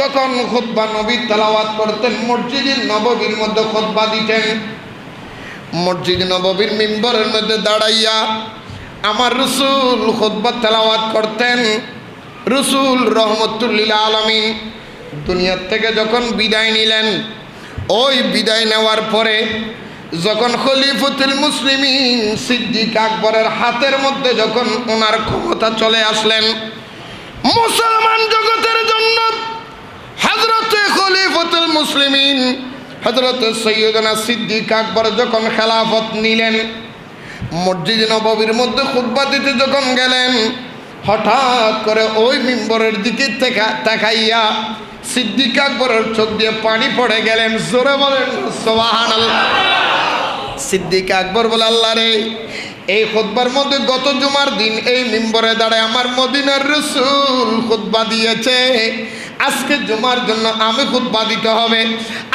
যখন খুতবা নবী তেলাওয়াত করতেন, মসজিদের নববীর মধ্যে খুতবা দিতেন। মসজিদ নববীর মিম্বরের মধ্যে দাঁড়াইয়া আমার রসুল খুতবা তেলাওয়াত করতেন। রসুল রহমতুল্লিল আলমিন দুনিয়ার থেকে যখন বিদায় নিলেন, ওই বিদায় নেওয়ার পরে যখন খলিফুতুল মুসলিমিন সিদ্দিক আকবরের হাতের মধ্যে যখন ওনার ক্ষমতা চলে আসলেন, মুসলমান জগতের জন্য হজরতে খলিফতুল মুসলিমিন হজরত সৈয়দনা সিদ্দিক আকবর যখন খেলাফত নিলেন, মসজিদ নববীর মধ্যে খুতবা দিতে যখন গেলেন, হঠাৎ করে ওই মিম্বরের দিকে তাকাইয়া সিদ্দিক আকবরের চোখ দিয়ে পানি পড়ে গেলেন, জোরে বলেন সোবাহান সিদ্দিক আকবর বলে, আল্লাহ রে, এই খুতবার মধ্যে গত জুমার দিন এই মিম্বরে দাঁড়ায় আমার মদিনার রসুল খুতবা দিয়েছে। আজকে জুমার জন্য আমি খুতবা দিতে হবে।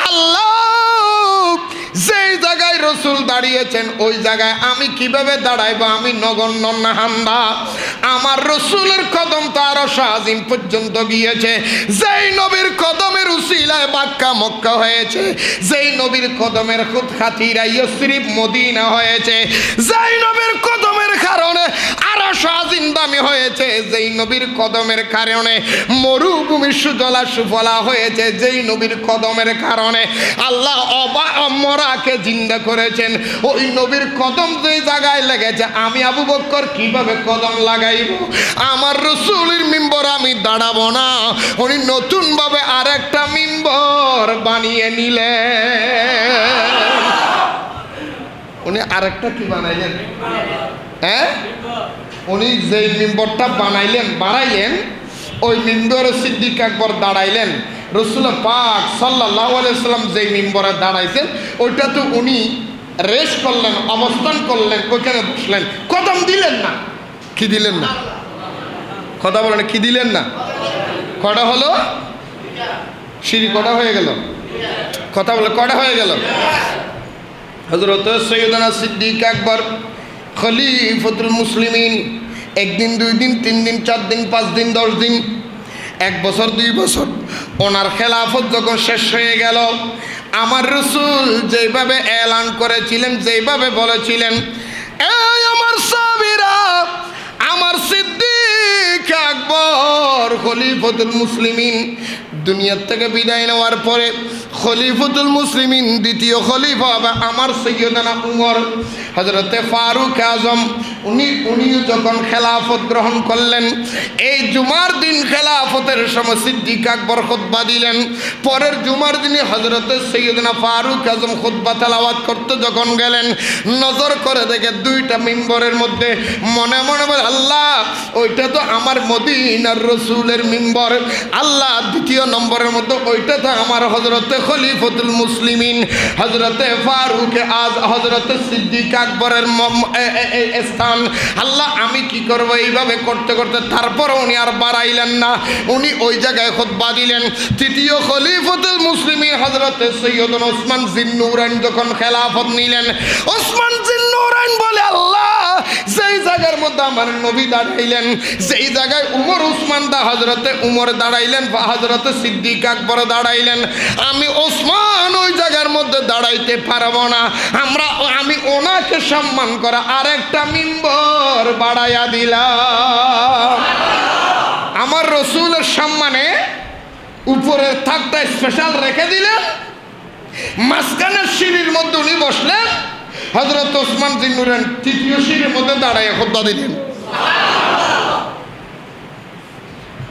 আল্লাহ, যেই জায়গায় রসুল দাঁড়িয়েছেন, ওই জায়গায় আমি কীভাবে দাঁড়াইব? আমি নগণ্য নাহান্দা। আমার রসুলের কদম তো আরও শাহিম পর্যন্ত গিয়েছে। যেই নবীর কদমের উসিলায় বাক্কা মক্কা হয়েছে। যেই নবীর কদমের খুদ খাতিরা ইয়সরিফ মদিনা হয়েছে। যেই নবীর কদমের কারণে আরও শাহিম দামি হয়েছে, যেই নবীর কদমের কারণে মরুভূমি সুজলা সুফলা হয়েছে, যেই নবীর কদমের কারণে আল্লাহ অবা মরাকে জিন্দা করেছেন। ওই নবীর কদম যেই জায়গায় লেগেছে, আমি আবু বক্কর কীভাবে কদম লাগাইব? আমার রসুলের মিম্বর আমি দাঁড়াবো না। উনি নতুনভাবে আর একটা মিম্বর বানিয়ে নিলেন। উনি আরেকটা কি বানাইলেন? হ্যাঁ? উনি যেই মিম্বরটা বানাইলেন বানাইলেন ওই মিম্বরে সিদ্দিক আকবর দাঁড়াইলেন। রসুল পাক সাল্লাহ সাল্লাম যেই মিম্বরে দাঁড়াইছেন, ওইটা তো উনি রেস্ট করলেন, অবস্থান করলেন, ওইখানে বসলেন। কদম দিলেন না। কি দিলেন না? কথা বলেন, কি দিলেন না? কটা হলো? সিঁড়ি কটা হয়ে গেল? কথা বলে কটা হয়ে গেল? হজরত সৈয়দনা সিদ্দিক আকবর খলিফতুল মুসলিমিন। একদিন, দুই দিন, তিন দিন, চার দিন, পাঁচ দিন, দশ দিন। এক বছর, দুই বছর। ওনার খেলাফত যখন শেষ হয়ে গেল, আমার রসুল যেভাবে এলান করেছিলেন, যেভাবে বলেছিলেন আমার সাবিরা আমার সিদ্দিক আকবর খলিফতুল মুসলিমিন, দুনিয়ার থেকে বিদায় নেওয়ার পরে খলিফতুল মুসলিমিন, দ্বিতীয় খলিফা হবে আমার সৈয়দানা উমর। হজরতে ফারুক আজম, উনি উনিও যখন খেলাফত গ্রহণ করলেন, এই জুমার দিন খেলাফতের সময় সিদ্দিক আকবর খুতবা দিলেন। পরের জুমার দিনে হজরতে সৈয়দনা ফারুক আজম খুতবা তেলাওয়াত করতে যখন গেলেন, নজর করে দেখে দুইটা মিম্বরের মধ্যে মনে মনে বলে, আল্লাহ, ওইটা তো আমার মদিনার রসুলের মিম্বর। আল্লাহ, দ্বিতীয় নম্বরের মধ্যে ওইটা তো আমার হজরতে খলিফতুল মুসলিমিন হজরতে ফারুক আজ হজরতে সিদ্দিক আকবরের স্থান। আল্লাহ, আমি কি করব? এইভাবে করতে করতে তারপর উনি আর বাড়াইলেন না। উনি ওই জায়গায় খুতবা দিলেন। তৃতীয় খলিফতুল মুসলিমিন হজরতে সৈয়দ ওসমান জিন্নুরাইন যখন খেলাফত নিলেন। ওসমান জিন্নুরাইন বলে, আল্লাহ যেই জায়গার মধ্যে আমার নবী দাঁড়াইলেন, যেই জায়গায় উমর, উসমান দা হজরতে উমর দাঁড়াইলেন বা হজরতে সিদ্দিক আকবর দাঁড়াইলেন, আমি ওসমান ওই জায়গার মধ্যে দাঁড়াইতে পারব না। আমরা, আমি ওনাকে সম্মান করা আরেকটা মিম্বর বাড়াইয়া দিলাম। আমার রসুলের সম্মানে উপরের থাকটা স্পেশাল রেখে দিলেন, মাঝখানের সিঁড়ির মধ্যে উনি বসলেন হজরত ওসমান জিন্নুরেন তৃতীয় সিঁড়ির মধ্যে দাঁড়ায় খোদ্া দিলেন।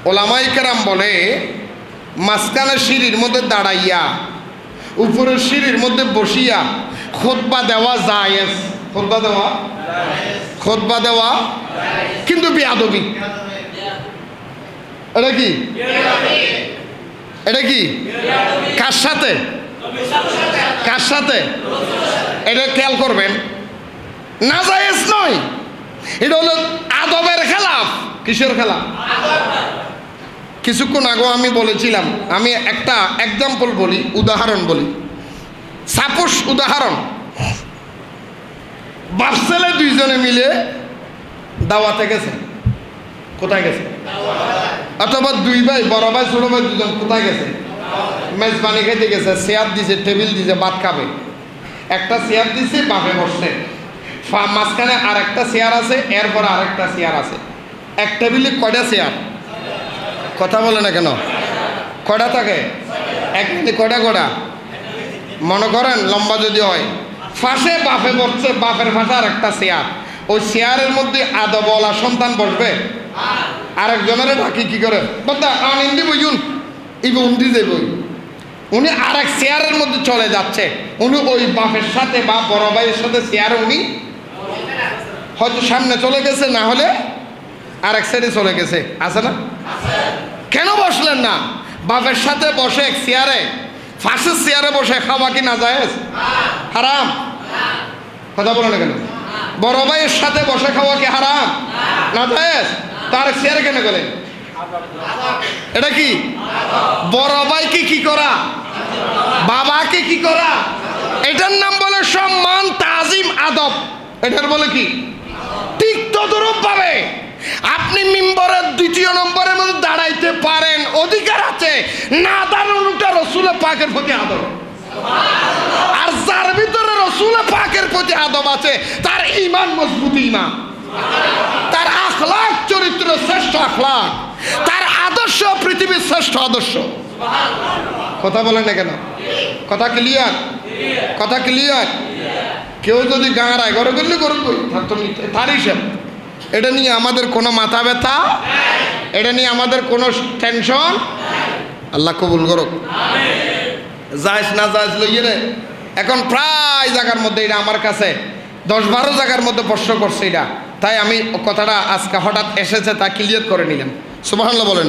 ওলামাই কেরাম বলে, মাঝখানের সিঁড়ির মধ্যে দাঁড়াইয়া, উপরের সিঁড়ির মধ্যে বসিয়া খোদবা দেওয়া যায় খোদবা দেওয়া? খোদবা দেওয়া? কিন্তু বিয়াদবি। এটা কি? এটা কি? কার সাথে? কার সাথে? এটা খেয়াল করবেন না জায়েজ নয়। এটা হলো আদবের খেলাফ। কিসের খেলা কিছুক্ষণ আগেও আমি বলেছিলাম, আমি একটা এক্সাম্পল বলি, উদাহরণ বলি। সাপোজ উদাহরণ। বাপসেলে দুইজনে মিলে দাওয়াতে গেছে। কোথায় গেছে? অথবা দুই ভাই, বড় ভাই, ছোট ভাই দুজন কোথায় গেছে? মেজবানি খেতে গেছে, চেয়ার দিছে, টেবিল দিছে, ভাত খাবে। একটা চেয়ার দিছে, বাপে বসছে মাঝখানে আর একটা চেয়ার আছে, এরপর আর একটা চেয়ার আছে। এক টেবিলে কয়টা চেয়ার কথা বলে না কেন? কয়টা থাকে? এক মিনিটে, কয়টা কয়টা? মনে করেন, লম্বা যদি হয়। ফাঁসে বাপে বসছে বাপের ফাঁসে আর একটা চেয়ার ওই চেয়ারের মধ্যে আদবলা সন্তান বসবে। আরেকজনের ডাকি কি করে? বদা আন ইন্দি বইজুন ইবে উন্দি আর এক চেয়ারের মধ্যে চলে যাচ্ছে। উনি ওই বাপের সাথে বা বড় ভাইয়ের সাথে চেয়ারে উনি হয়তো সামনে চলে গেছে, না হলে আর এক সাইডে চলে গেছে। আছে না? কেন বসলেন না? বাপের সাথে বসে এক চেয়ারে ফাঁসের চেয়ারে বসে খাওয়া কি না যায় হারাম। কথা বলো না কেন? বড় ভাইয়ের সাথে বসে খাওয়া কি হারাম? না যায় তার চেয়ারে কেন গেলেন? এটা কি? বড় ভাইকে কি করা? বাবাকে কি করা? এটার নাম বলে সম্মান, তাজিম, আদব। এটার বলে কি? ঠিক তদরূপ ভাবে আপনি মিম্বরের দ্বিতীয় নম্বরের মধ্যে দাঁড়াইতে পারেন। অধিকার আছে। না দাঁড়ানোটা রসুল পাকের প্রতি আদব। আর যার ভিতরে রসুল পাকের প্রতি আদব আছে, তার ইমান মজবুত ইমান তার আখলাক চরিত্র শ্রেষ্ঠ আখলাক তার আদর্শ পৃথিবীর শ্রেষ্ঠ আদর্শ। কথা বলেন না কেন? কথা ক্লিয়ার কথা ক্লিয়ার কেউ যদি গাঁড়ায় ঘরে করলে নিতে- তার হিসাব। এটা নিয়ে আমাদের কোনো মাথা ব্যথা? এটা নিয়ে আমাদের কোনো টেনশন আল্লাহ কবুল করুক। যাইস না যাইস লইয়ে রে এখন প্রায় জায়গার মধ্যে এটা আমার কাছে, দশ বারো জায়গার মধ্যে প্রশ্ন করছে এটা। তাই আমি কথাটা আজকে হঠাৎ এসেছে তা ক্লিয়ার করে নিলাম। সুবাহ বলেন।